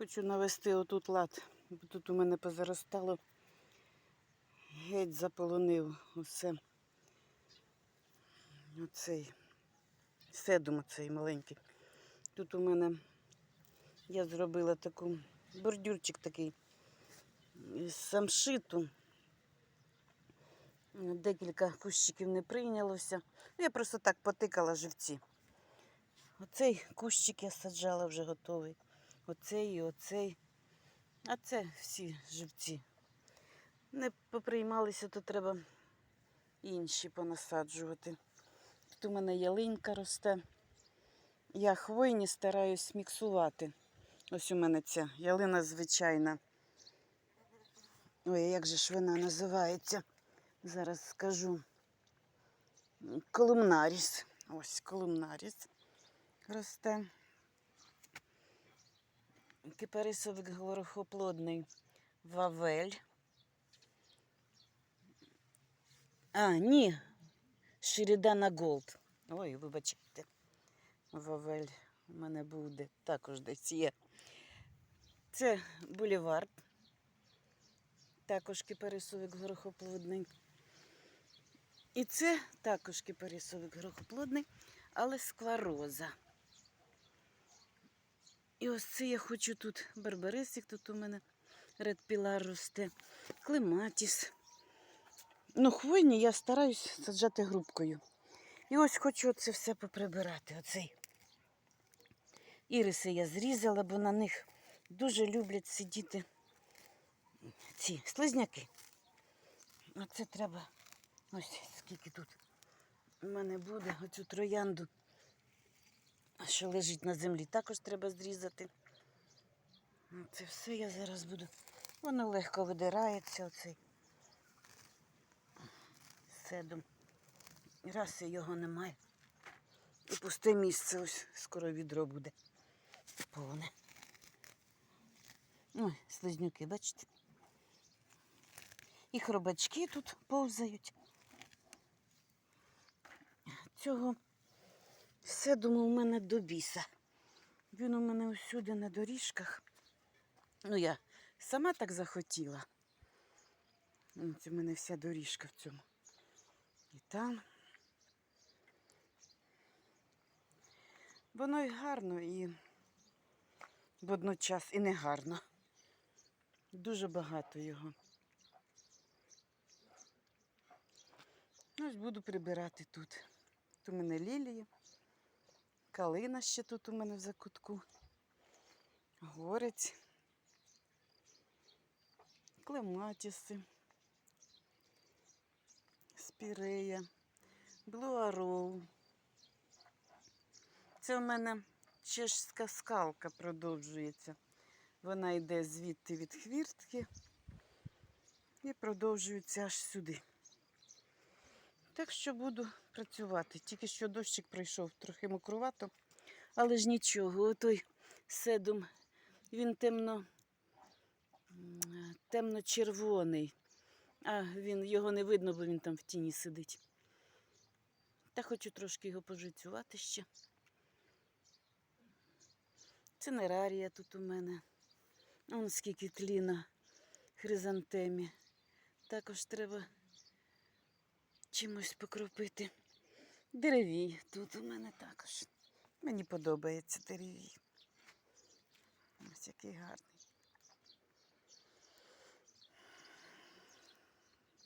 Хочу навести отут лад, бо тут у мене позаростало. Геть заполонив усе. Оцей седум оцей маленький. Тут у мене я зробила таку бордюрчик такий із самшиту. Декілька кущиків не прийнялося. Я просто так потикала живці. Оцей кущик я саджала вже готовий. Оцей і оцей. А це всі живці. Не поприймалися, то треба інші понасаджувати. Тут у мене ялинка росте. Я хвойні стараюсь міксувати. Ось у мене ця ялина звичайна. Ой, як же ж вона називається? Зараз скажу. Колумнаріс. Ось колумнаріс росте. Кипарисовик горохоплодний Вавель. А, ні. Ширідана Голд. Ой, вибачайте. Вавель у мене буде також десь є. Це бульвард. Також кипарисовик горохоплодний. І це також кипарисовик горохоплодний, але сквароза. І ось це я хочу тут барбарисик, тут у мене редпілар росте, клематіс. Ну, хвойні я стараюсь саджати грубкою. І ось хочу це все поприбирати. Оцей. Іриси я зрізала, бо на них дуже люблять сидіти ці слизняки. Оце треба. Ось скільки тут у мене буде оцю троянду, що лежить на землі, також треба зрізати. Це все я зараз буду. Воно легко видирається, оцей седум. І раз його немає. І пусте місце, ось скоро відро буде. Повне. Ой, слизнюки, бачите? І хробачки тут повзають. Цього седуму у мене до біса. Він у мене усюди на доріжках. Ну, я сама так захотіла. Ось у мене вся доріжка в цьому. І там. Воно і гарно, і водночас і не гарно. Дуже багато його. Ось буду прибирати тут. Тут у мене лілії, калина ще тут у мене в закутку, горець, клематіси, спірея, блуароу. Це у мене чешська скалка продовжується. Вона йде звідти від хвіртки і продовжується аж сюди. Так що буду працювати. Тільки що дощик пройшов трохи мокрувато, але ж нічого. Отой седум, він темно, темно-червоний, А він його не видно, бо він там в тіні сидить. Та хочу трошки його пожицювати ще. Це нерарія тут у мене. Вон скільки тлі на хризантемі. Також треба чимось покропити. Деревій тут у мене також. Мені подобається деревій. Ось який гарний.